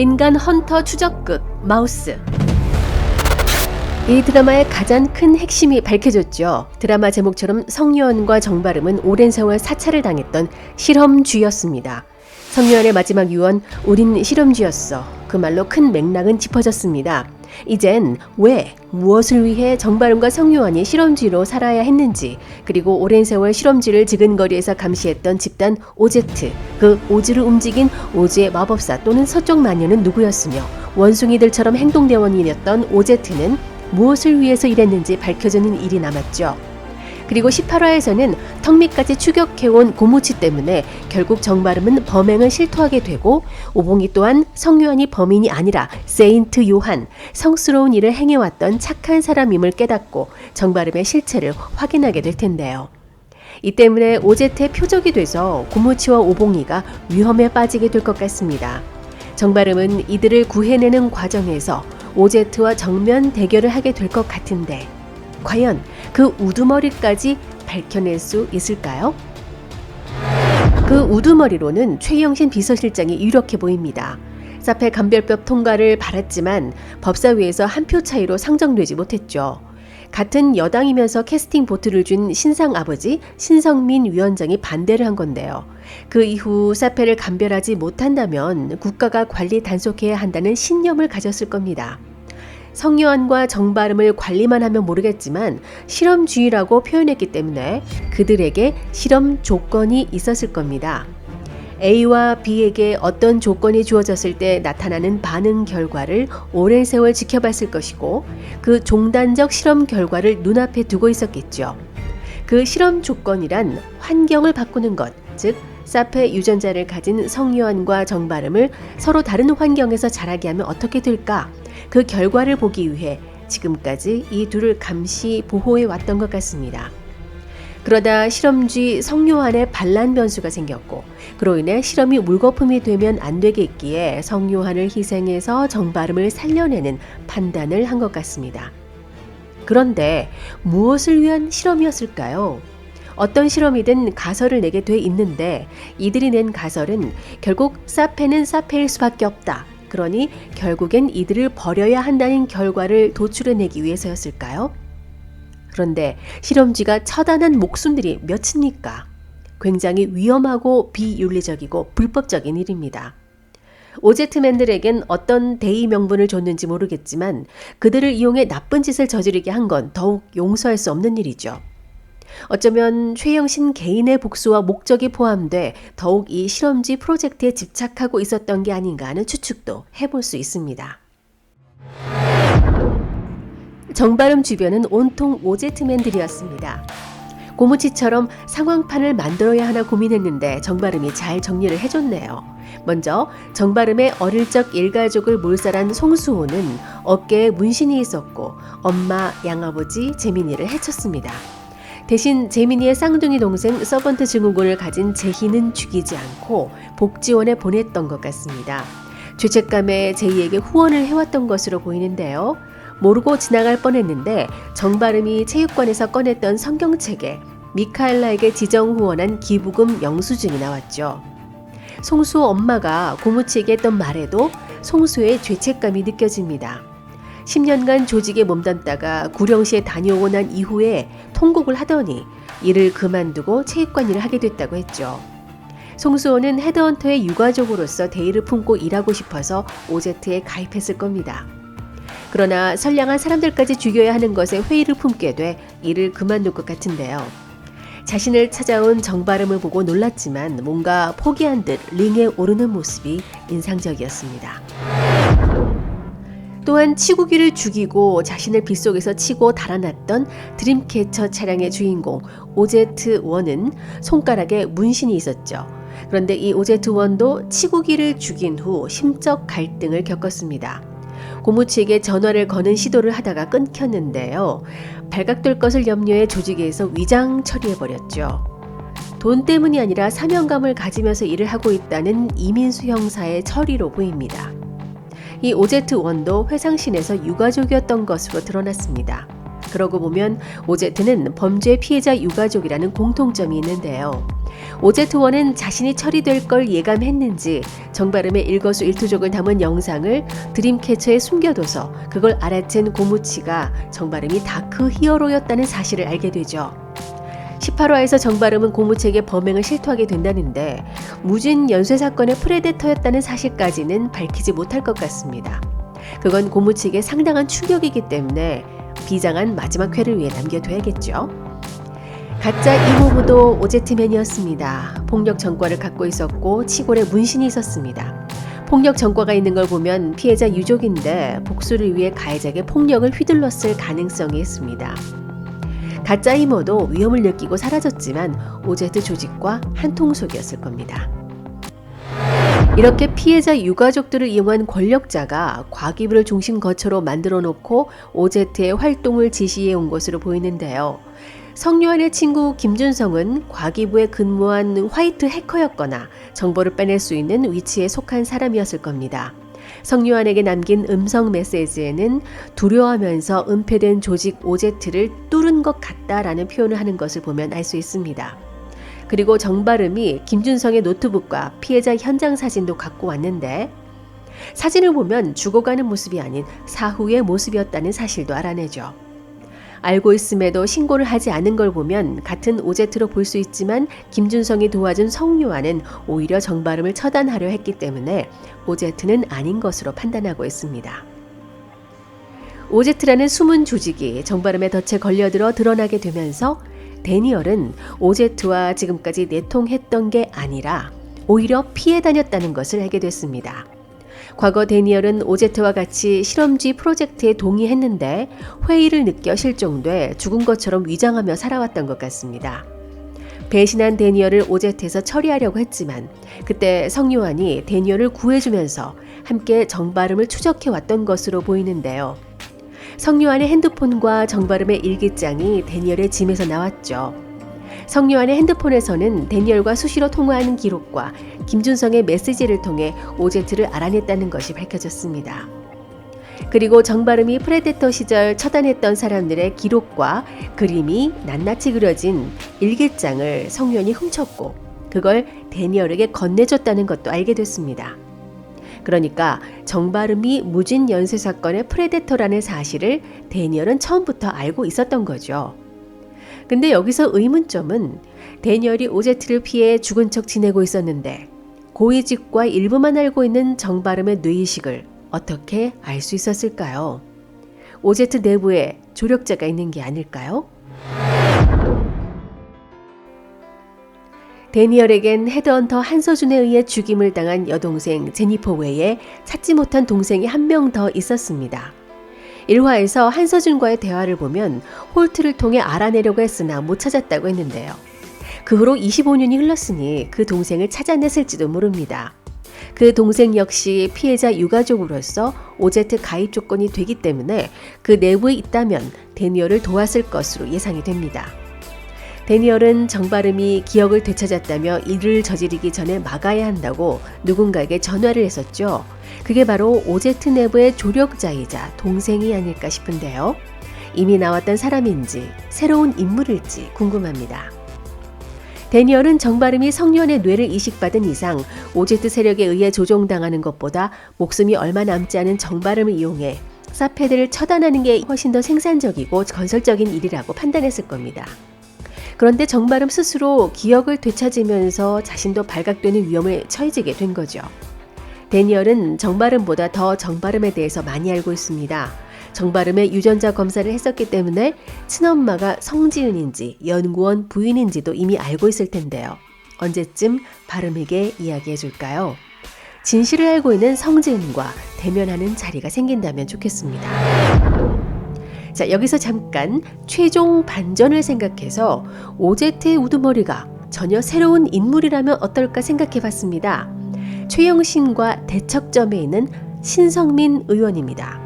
인간 헌터 추적극 마우스 이 드라마의 가장 큰 핵심이 밝혀졌죠. 드라마 제목처럼 성요원과 정바름은 오랜 세월 사찰을 당했던 실험쥐였습니다. 성요원의 마지막 유언, 우린 실험쥐였어. 그 말로 큰 맥락은 짚어졌습니다. 이젠 왜, 무엇을 위해 정바름과 성요원이 실험쥐로 살아야 했는지, 그리고 오랜 세월 실험쥐를 지근거리에서 감시했던 집단 오제트, 그 오즈를 움직인 오즈의 마법사 또는 서쪽 마녀는 누구였으며, 원숭이들처럼 행동대원이었던 오제트는 무엇을 위해서 일했는지 밝혀지는 일이 남았죠. 그리고 18화에서는 턱 밑까지 추격해온 고무치 때문에 결국 정바름은 범행을 실토하게 되고 오봉이 또한 성요한이 범인이 아니라 세인트 요한, 성스러운 일을 행해왔던 착한 사람임을 깨닫고 정바름의 실체를 확인하게 될 텐데요. 이 때문에 오제트의 표적이 돼서 고무치와 오봉이가 위험에 빠지게 될 것 같습니다. 정바름은 이들을 구해내는 과정에서 오제트와 정면 대결을 하게 될 것 같은데 과연 그 우두머리까지 밝혀낼 수 있을까요? 그 우두머리로는 최영신 비서실장이 유력해 보입니다. 사페 감별법 통과를 바랐지만 법사위에서 한 표 차이로 상정되지 못했죠. 같은 여당이면서 캐스팅 보트를 준 신상 아버지 신성민 위원장이 반대를 한 건데요. 그 이후 사페를 감별하지 못한다면 국가가 관리 단속해야 한다는 신념을 가졌을 겁니다. 성요한과 정발음을 관리만 하면 모르겠지만 실험주의라고 표현했기 때문에 그들에게 실험 조건이 있었을 겁니다. A와 B에게 어떤 조건이 주어졌을 때 나타나는 반응 결과를 오랜 세월 지켜봤을 것이고 그 종단적 실험 결과를 눈앞에 두고 있었겠죠. 그 실험 조건이란 환경을 바꾸는 것, 즉 사페 유전자를 가진 성요한과 정발음을 서로 다른 환경에서 자라게 하면 어떻게 될까? 그 결과를 보기 위해 지금까지 이 둘을 감시 보호해 왔던 것 같습니다. 그러다 실험쥐 성요한의 반란 변수가 생겼고 그로 인해 실험이 물거품이 되면 안 되겠기에 성요한을 희생해서 정발음을 살려내는 판단을 한 것 같습니다. 그런데 무엇을 위한 실험이었을까요? 어떤 실험이든 가설을 내게 돼 있는데 이들이 낸 가설은 결국 사페는 사페일 수밖에 없다. 그러니 결국엔 이들을 버려야 한다는 결과를 도출해내기 위해서였을까요? 그런데 실험쥐가 처단한 목숨들이 몇입니까? 굉장히 위험하고 비윤리적이고 불법적인 일입니다. 오제트맨들에겐 어떤 대의 명분을 줬는지 모르겠지만 그들을 이용해 나쁜 짓을 저지르게 한 건 더욱 용서할 수 없는 일이죠. 어쩌면 최영신 개인의 복수와 목적이 포함돼 더욱 이 실험지 프로젝트에 집착하고 있었던 게 아닌가 하는 추측도 해볼 수 있습니다. 정바름 주변은 온통 오제트맨들이었습니다. 고무치처럼 상황판을 만들어야 하나 고민했는데 정바름이 잘 정리를 해줬네요. 먼저 정바름의 어릴 적 일가족을 몰살한 송수호는 어깨에 문신이 있었고 엄마, 양아버지, 재민이를 해쳤습니다. 대신 재민이의 쌍둥이 동생 서번트 증후군을 가진 재희는 죽이지 않고 복지원에 보냈던 것 같습니다. 죄책감에 제이에게 후원을 해왔던 것으로 보이는데요. 모르고 지나갈 뻔했는데 정바름이 체육관에서 꺼냈던 성경책에 미카엘라에게 지정 후원한 기부금 영수증이 나왔죠. 송수 엄마가 고무치에게 했던 말에도 송수의 죄책감이 느껴집니다. 10년간 조직에 몸담다가 구령시에 다녀오고 난 이후에 통곡을 하더니 일을 그만두고 체육관 일을 하게 됐다고 했죠. 송수호는 헤드헌터의 유가족으로서 대의를 품고 일하고 싶어서 오제트에 가입했을 겁니다. 그러나 선량한 사람들까지 죽여야 하는 것에 회의를 품게 돼 일을 그만둘 것 같은데요. 자신을 찾아온 정발음을 보고 놀랐지만 뭔가 포기한 듯 링에 오르는 모습이 인상적이었습니다. 또한 치구기를 죽이고 자신을 빗속에서 치고 달아났던 드림캐쳐 차량의 주인공 오제트1은 손가락에 문신이 있었죠. 그런데 이 오제트1도 치구기를 죽인 후 심적 갈등을 겪었습니다. 고무치에게 전화를 거는 시도를 하다가 끊겼는데요. 발각될 것을 염려해 조직에서 위장 처리해버렸죠. 돈 때문이 아니라 사명감을 가지면서 일을 하고 있다는 이민수 형사의 처리로 보입니다. 이 오제트 원도 회상신에서 유가족이었던 것으로 드러났습니다. 그러고 보면 오제트는 범죄 피해자 유가족이라는 공통점이 있는데요. 오제트원은 자신이 처리될 걸 예감했는지 정바름의 일거수일투족을 담은 영상을 드림캐쳐에 숨겨둬서 그걸 알아챈 고무치가 정바름이 다크 히어로였다는 사실을 알게 되죠. 18화에서 정바름은 고무책의 범행을 실토하게 된다는데 무진 연쇄 사건의 프레데터였다는 사실까지는 밝히지 못할 것 같습니다. 그건 고무책의 상당한 충격이기 때문에 비장한 마지막 회를 위해 남겨둬야겠죠. 가짜 이모부도 오제트맨이었습니다. 폭력 전과를 갖고 있었고 치골에 문신이 있었습니다. 폭력 전과가 있는 걸 보면 피해자 유족인데 복수를 위해 가해자에게 폭력을 휘둘렀을 가능성이 있습니다. 가짜 이모도 위험을 느끼고 사라졌지만 오제트 조직과 한통속이었을 겁니다. 이렇게 피해자 유가족들을 이용한 권력자가 과기부를 중심 거처로 만들어 놓고 오제트의 활동을 지시해 온 것으로 보이는데요. 성요한의 친구 김준성은 과기부에 근무한 화이트 해커였거나 정보를 빼낼 수 있는 위치에 속한 사람이었을 겁니다. 성요한에게 남긴 음성 메시지에는 두려워하면서 은폐된 조직 오제트를 뚫은 것 같다라는 표현을 하는 것을 보면 알 수 있습니다. 그리고 정발음이 김준성의 노트북과 피해자 현장 사진도 갖고 왔는데 사진을 보면 죽어가는 모습이 아닌 사후의 모습이었다는 사실도 알아내죠. 알고 있음에도 신고를 하지 않은 걸 보면 같은 오제트로 볼 수 있지만 김준성이 도와준 성요한은 오히려 정발음을 처단하려 했기 때문에 오제트는 아닌 것으로 판단하고 있습니다. 오제트라는 숨은 조직이 정발음의 덫에 걸려들어 드러나게 되면서 데니얼은 오제트와 지금까지 내통했던 게 아니라 오히려 피해 다녔다는 것을 알게 됐습니다. 과거 데니얼은 오제트와 같이 실험지 프로젝트에 동의했는데 회의를 느껴 실종돼 죽은 것처럼 위장하며 살아왔던 것 같습니다. 배신한 데니얼을 오제트에서 처리하려고 했지만 그때 성요한이 데니얼을 구해주면서 함께 정발음을 추적해 왔던 것으로 보이는데요. 성요한의 핸드폰과 정발음의 일기장이 데니얼의 짐에서 나왔죠. 성요한의 핸드폰에서는 데니얼과 수시로 통화하는 기록과 김준성의 메시지를 통해 오제트를 알아냈다는 것이 밝혀졌습니다. 그리고 정발음이 프레데터 시절 처단했던 사람들의 기록과 그림이 낱낱이 그려진 일기장을 성요한이 훔쳤고 그걸 데니얼에게 건네줬다는 것도 알게 됐습니다. 그러니까 정발음이 무진 연쇄 사건의 프레데터라는 사실을 데니얼은 처음부터 알고 있었던 거죠. 근데 여기서 의문점은 데니얼이 오제트를 피해 죽은 척 지내고 있었는데 고위직과 일부만 알고 있는 정발음의 뇌이식을 어떻게 알 수 있었을까요? 오제트 내부에 조력자가 있는 게 아닐까요? 데니얼에겐 헤드헌터 한서준에 의해 죽임을 당한 여동생 제니퍼 외에 찾지 못한 동생이 한 명 더 있었습니다. 1화에서 한서준과의 대화를 보면 홀트를 통해 알아내려고 했으나 못 찾았다고 했는데요. 그 후로 25년이 흘렀으니 그 동생을 찾아냈을지도 모릅니다. 그 동생 역시 피해자 유가족으로서 오제트 가입 조건이 되기 때문에 그 내부에 있다면 데니얼을 도왔을 것으로 예상이 됩니다. 데니얼은 정바름이 기억을 되찾았다며 일을 저지르기 전에 막아야 한다고 누군가에게 전화를 했었죠. 그게 바로 오제트 내부의 조력자이자 동생이 아닐까 싶은데요. 이미 나왔던 사람인지 새로운 인물일지 궁금합니다. 데니얼은 정바름이 성년의 뇌를 이식받은 이상 오제트 세력에 의해 조종당하는 것보다 목숨이 얼마 남지 않은 정바름을 이용해 사페드를 처단하는 게 훨씬 더 생산적이고 건설적인 일이라고 판단했을 겁니다. 그런데 정바름 스스로 기억을 되찾으면서 자신도 발각되는 위험에 처해지게 된 거죠. 데니얼은 정바름보다 더 정바름에 대해서 많이 알고 있습니다. 정바름의 유전자 검사를 했었기 때문에 친엄마가 성지은인지 연구원 부인인지도 이미 알고 있을 텐데요. 언제쯤 바름에게 이야기해 줄까요? 진실을 알고 있는 성지은과 대면하는 자리가 생긴다면 좋겠습니다. 자, 여기서 잠깐 최종 반전을 생각해서 오제트의 우두머리가 전혀 새로운 인물이라면 어떨까 생각해 봤습니다. 최영신과 대척점에 있는 신성민 의원입니다.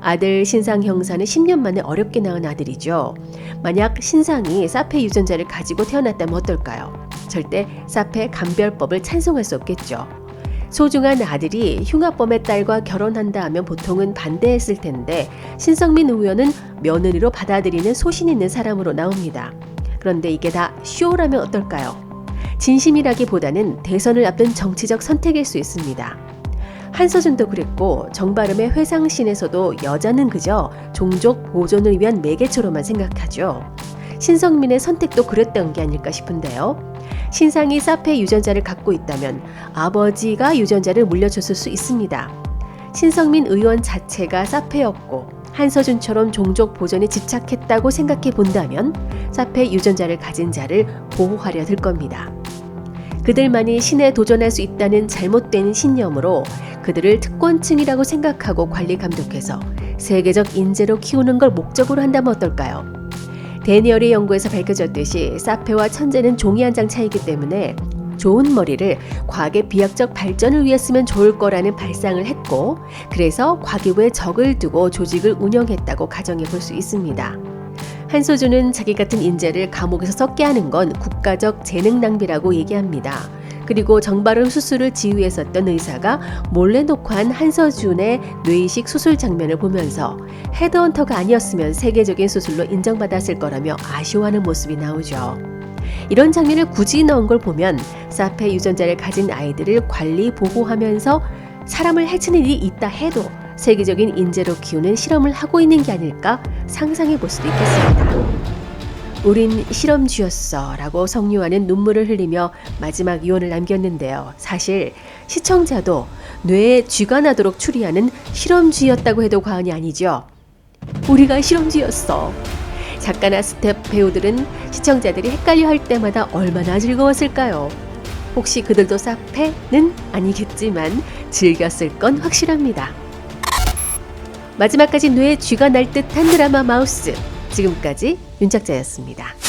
아들 신상 형사는 10년 만에 어렵게 낳은 아들이죠. 만약 신상이 사페 유전자를 가지고 태어났다면 어떨까요? 절대 사페 감별법을 찬송할 수 없겠죠. 소중한 아들이 흉악범의 딸과 결혼한다 하면 보통은 반대했을 텐데 신성민 의원은 며느리로 받아들이는 소신 있는 사람으로 나옵니다. 그런데 이게 다 쇼라면 어떨까요? 진심이라기보다는 대선을 앞둔 정치적 선택일 수 있습니다. 한서준도 그랬고 정바름의 회상신에서도 여자는 그저 종족 보존을 위한 매개체로만 생각하죠. 신성민의 선택도 그랬던 게 아닐까 싶은데요. 신상이 사페 유전자를 갖고 있다면 아버지가 유전자를 물려줬을 수 있습니다. 신성민 의원 자체가 사페였고 한서준처럼 종족 보존에 집착했다고 생각해 본다면 사페 유전자를 가진 자를 보호하려 들 겁니다. 그들만이 신에 도전할 수 있다는 잘못된 신념으로 그들을 특권층이라고 생각하고 관리 감독해서 세계적 인재로 키우는 걸 목적으로 한다면 어떨까요? 데니얼의 연구에서 밝혀졌듯이 사페와 천재는 종이 한 장 차이기 때문에 좋은 머리를 과학의 비약적 발전을 위해 쓰면 좋을 거라는 발상을 했고 그래서 과기부에 적을 두고 조직을 운영했다고 가정해 볼 수 있습니다. 한소주는 자기 같은 인재를 감옥에서 썩게 하는 건 국가적 재능 낭비라고 얘기합니다. 그리고 정발음 수술을 지휘했었던 의사가 몰래 녹화한 한서준의 뇌이식 수술 장면을 보면서 헤드헌터가 아니었으면 세계적인 수술로 인정받았을 거라며 아쉬워하는 모습이 나오죠. 이런 장면을 굳이 넣은 걸 보면 사페 유전자를 가진 아이들을 관리 보호하면서 사람을 해치는 일이 있다 해도 세계적인 인재로 키우는 실험을 하고 있는 게 아닐까 상상해 볼 수도 있겠습니다. 우린 실험쥐였어 라고 성유하는 눈물을 흘리며 마지막 유언을 남겼는데요. 사실 시청자도 뇌에 쥐가 나도록 추리하는 실험쥐였다고 해도 과언이 아니죠. 우리가 실험쥐였어. 작가나 스텝 배우들은 시청자들이 헷갈려 할 때마다 얼마나 즐거웠을까요? 혹시 그들도 사페는 아니겠지만 즐겼을 건 확실합니다. 마지막까지 뇌에 쥐가 날 듯한 드라마 마우스. 지금까지 윤작자였습니다.